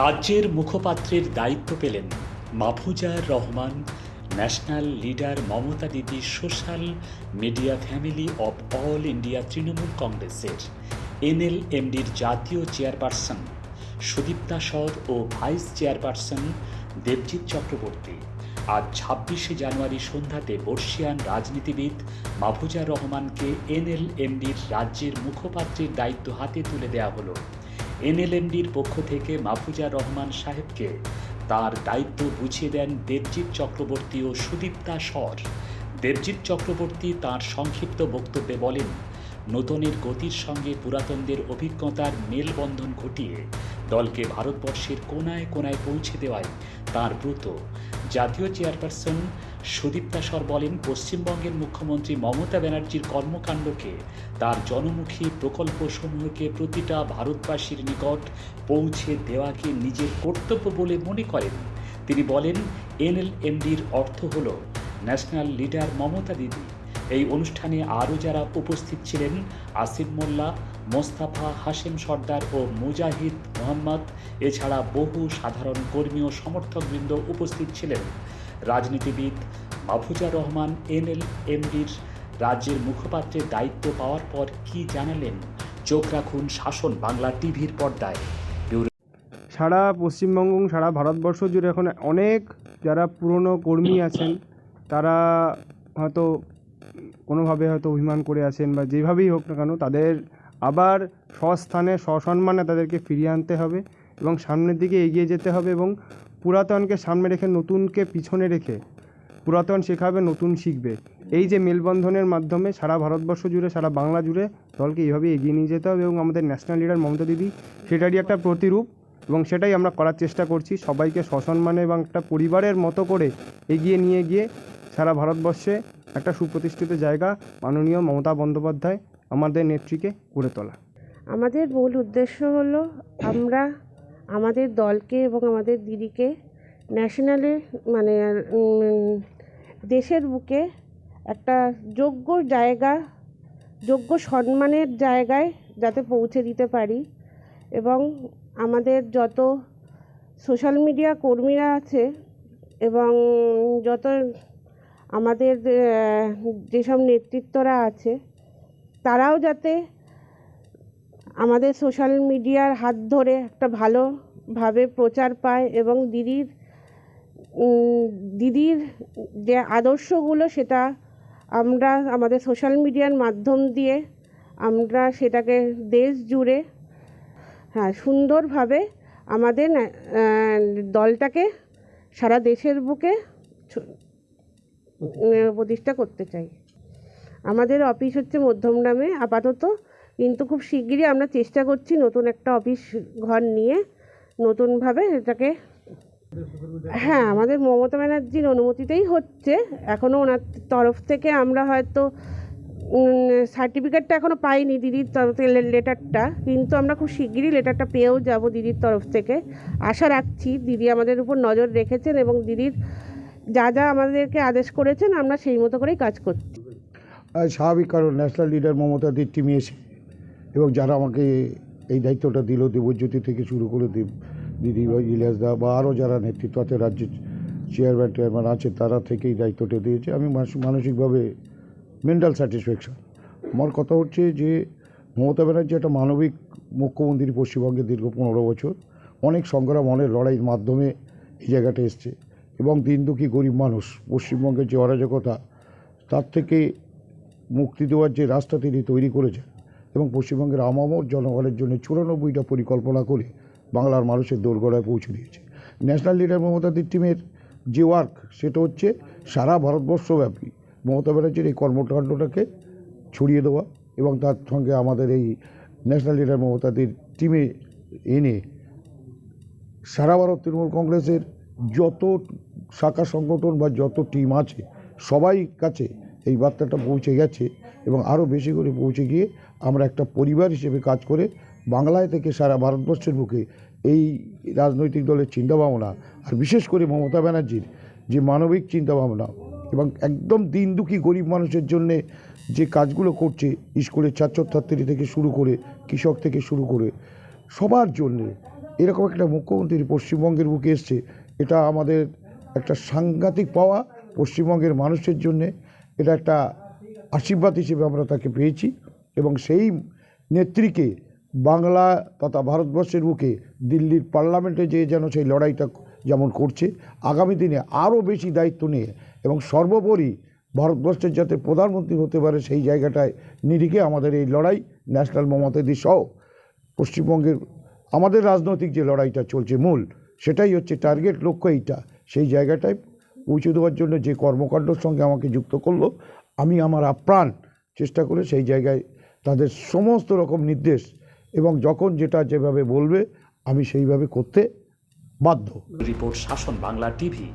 রাজ্যের মুখপাত্রের দায়িত্ব পেলেন Mahfuza Rahman, national leader Mamata Didi social media family of all India Trinamool কংগ্রেসের, এনএলএমডির জাতীয় চেয়ারপারসন, সুদীপ্তা সর ও ভাইস চেয়ারপারসন দেবজিৎ চক্রবর্তী। আজ ছাব্বিশে জানুয়ারি সন্ধ্যাতে বর্ষিয়ান রাজনীতিবিদ মাহফুজা রহমানকে এনএলএমডির রাজ্যের মুখপাত্রের দায়িত্ব হাতে তুলে দেওয়া হলো। এনএলএমডির পক্ষ থেকে মাহফুজা রহমান সাহেবকে তার দায়িত্ব বুঝিয়ে দেন দেবজিৎ চক্রবর্তী ও সুদীপ্তা স্বর দেবজিৎ চক্রবর্তী তার সংক্ষিপ্ত বক্তব্যে বলেন, নতুনের গতির সঙ্গে পুরাতনদের অভিজ্ঞতার মেলবন্ধন ঘটিয়ে দলকে ভারতবর্ষের কোনায় কোনায় পৌঁছে দেওয়ায় তার ব্রত জাতীয় চেয়ারপারসন সুদীপ্তা সর বলেন, পশ্চিমবঙ্গের মুখ্যমন্ত্রী মমতা ব্যানার্জির কর্মকাণ্ডকে তার জনমুখী প্রকল্প প্রকল্পসমূহকে প্রতিটা ভারতবাসীর নিকট পৌঁছে দেওয়াকে নিজের কর্তব্য বলে মনে করেন। তিনি বলেন, এনএলএমডির অর্থ হল ন্যাশনাল লিডার মমতা দিদি। এই অনুষ্ঠানে আরও যারা উপস্থিত ছিলেন, আসিফ মোল্লা মোস্তাফা হাশেম সর্দার ও মুজাহিদ মোহাম্মদ, এছাড়া বহু সাধারণ কর্মী ও সমর্থকবৃন্দ উপস্থিত ছিলেন। রাজনীতিবিদ মাহফুজা রহমান, এনএল, এমডির রাজ্যের মুখপাত্রের দায়িত্ব পাওয়ার পর কি জানালেন? চোখ রাখুন শাসন বাংলা টিভির পর্দায়। সারা পশ্চিমবঙ্গ সারা ভারতবর্ষ জুড়ে এখন অনেক যারা পুরনো কর্মী আছেন, তারা হয়তো কোনোভাবে হয়তো অভিমান করে আছেন বা যেভাবেই হোক না কেন, তাদের আবার স্বস্থানে সসম্মানে তাদেরকে ফিরিয়ে আনতে হবে এবং সামনের দিকে এগিয়ে যেতে হবে এবং পুরাতনকে সামনে রেখে নতুনকে পিছনে রেখে পুরাতন শেখাবে, নতুন শিখবে। এই যে মেলবন্ধনের মাধ্যমে সারা ভারতবর্ষ জুড়ে, সারা বাংলা জুড়ে দলকে এইভাবে এগিয়ে নিয়ে যেতে হবে এবং আমাদের ন্যাশনাল লিডার মমতা দিদি সেটারই একটা প্রতিরূপ এবং সেটাই আমরা করার চেষ্টা করছি। সবাইকে সসম্মানে এবং একটা পরিবারের মতো করে এগিয়ে নিয়ে গিয়ে সারা ভারতবর্ষে একটা সুপ্রতিষ্ঠিত জায়গা মাননীয় মমতা বন্দ্যোপাধ্যায় আমাদের নেত্রীকে গড়ে তোলা। আমাদের মূল উদ্দেশ্য হলো আমরা আমাদের দলকে এবং আমাদের দিদিকে ন্যাশনালে মানে দেশের বুকে একটা যোগ্য জায়গা, যোগ্য সম্মানের জায়গায় যাতে পৌঁছে দিতে পারি এবং আমাদের যত সোশ্যাল মিডিয়া কর্মীরা আছে এবং যত আমাদের যেসব নেতৃত্বরা আছে তারাও যাতে আমাদের সোশ্যাল মিডিয়ার হাত ধরে একটা ভালোভাবে প্রচার পায় এবং দিদির দিদির যে আদর্শগুলো সেটা আমরা আমাদের সোশ্যাল মিডিয়ার মাধ্যম দিয়ে আমরা সেটাকে দেশ জুড়ে হ্যাঁ সুন্দরভাবে আমাদের দলটাকে সারা দেশের বুকে প্রতিষ্ঠা করতে চাই। আমাদের অফিস হচ্ছে মধ্যমগ্রামে আপাতত। কিন্তু খুব শিগগিরই আমরা চেষ্টা করছি নতুন একটা অফিস ঘর নিয়ে নতুনভাবে এটাকে হ্যাঁ আমাদের মমতা ব্যানার্জির অনুমতিতেই হচ্ছে। এখনও ওনার তরফ থেকে আমরা হয়তো সার্টিফিকেটটা এখনও পাইনি দিদির তরফ থেকে লেটারটা। কিন্তু আমরা খুব শিগগিরই লেটারটা পেয়েও যাব দিদির তরফ থেকে। আশা রাখছি দিদি আমাদের উপর নজর রেখেছেন এবং দিদির যা যা আমাদেরকে আদেশ করেছেন, আমরা সেই মতো করেই কাজ করছি। স্বাভাবিক কারণ ন্যাশনাল লিডার মমতাদির টিমে এসে এবং যারা আমাকে এই দায়িত্বটা দিল, দেবজ্যোতি থেকে শুরু করে দেব, দিদি বা ইলিয়াস দা বা আরও যারা নেতৃত্ব আছে রাজ্যের চেয়ারম্যান টেয়ারম্যান আছে, তারা থেকেই দায়িত্বটা দিয়েছে। আমি মানসিকভাবে মেন্টাল স্যাটিসফ্যাকশন আমার কথা হচ্ছে যে, মমতা ব্যানার্জি একটা মানবিক মুখ্যমন্ত্রী পশ্চিমবঙ্গে দীর্ঘ পনেরো বছর। অনেক সংগ্রাম, অনেক লড়াইয়ের মাধ্যমে এই জায়গাটা এসছে। এবং দিন দুঃখী গরিব মানুষ, পশ্চিমবঙ্গের যে অরাজকতা, তার থেকে মুক্তি দেওয়ার যে রাস্তা তিনি তৈরি করেছেন এবং পশ্চিমবঙ্গের আমামর জনগণের জন্য চুরানব্বইটা পরিকল্পনা করে বাংলার মানুষের দোরগোড়ায় পৌঁছে দিয়েছে। ন্যাশনাল লিডার মমতাদির টিমের যে ওয়ার্ক সেটা হচ্ছে সারা ভারতবর্ষব্যাপী মমতা ব্যানার্জির এই কর্মকাণ্ডটাকে ছড়িয়ে দেওয়া এবং তার সঙ্গে আমাদের এই ন্যাশনাল লিডার মমতাদির টিমে এনে সারা ভারত তৃণমূল কংগ্রেসের যত শাখা সংগঠন বা যত টিম আছে, সবাই কাছে এই বার্তাটা পৌঁছে গেছে এবং আরও বেশি করে পৌঁছে গিয়ে আমরা একটা পরিবার হিসেবে কাজ করে বাংলায় থেকে সারা ভারতবর্ষের বুকে এই রাজনৈতিক দলের চিন্তাভাবনা আর বিশেষ করে মমতা ব্যানার্জির যে মানবিক চিন্তাভাবনা এবং একদম দিন দুঃখী গরিব মানুষের জন্যে যে কাজগুলো করছে স্কুলের ছাত্রছাত্রী থেকে শুরু করে কৃষক থেকে শুরু করে সবার জন্যে এরকম একটা মুখ্যমন্ত্রী পশ্চিমবঙ্গের বুকে এসছে, এটা আমাদের একটা সাংঘাতিক পাওয়া পশ্চিমবঙ্গের মানুষের জন্যে। এটা একটা আশীর্বাদ হিসেবে আমরা তাকে পেয়েছি এবং সেই নেত্রীকে বাংলা তথা ভারতবর্ষের বুকে দিল্লির পার্লামেন্টে যে যেন সেই লড়াইটা যেমন করছে, আগামী দিনে আরও বেশি দায়িত্ব নিয়ে এবং সর্বোপরি ভারতবর্ষের যাতে প্রধানমন্ত্রী হতে পারে সেই জায়গাটায় নিরিখে আমাদের এই লড়াই, ন্যাশনাল মমতাদি সহ, পশ্চিমবঙ্গের আমাদের রাজনৈতিক যে লড়াইটা চলছে মূল, সেটাই হচ্ছে টার্গেট লক্ষ্য এইটা, সেই জায়গাটায় পৌঁছে দেওয়ার জন্য যে কর্মকাণ্ডর সঙ্গে আমাকে যুক্ত করল, আমি আমার আপ্রাণ চেষ্টা করে সেই জায়গায় তাদের সমস্ত রকম নির্দেশ এবং যখন যেটা যেভাবে বলবে, আমি সেইভাবে করতে বাধ্য। রিপোর্ট শাসন বাংলা টিভি।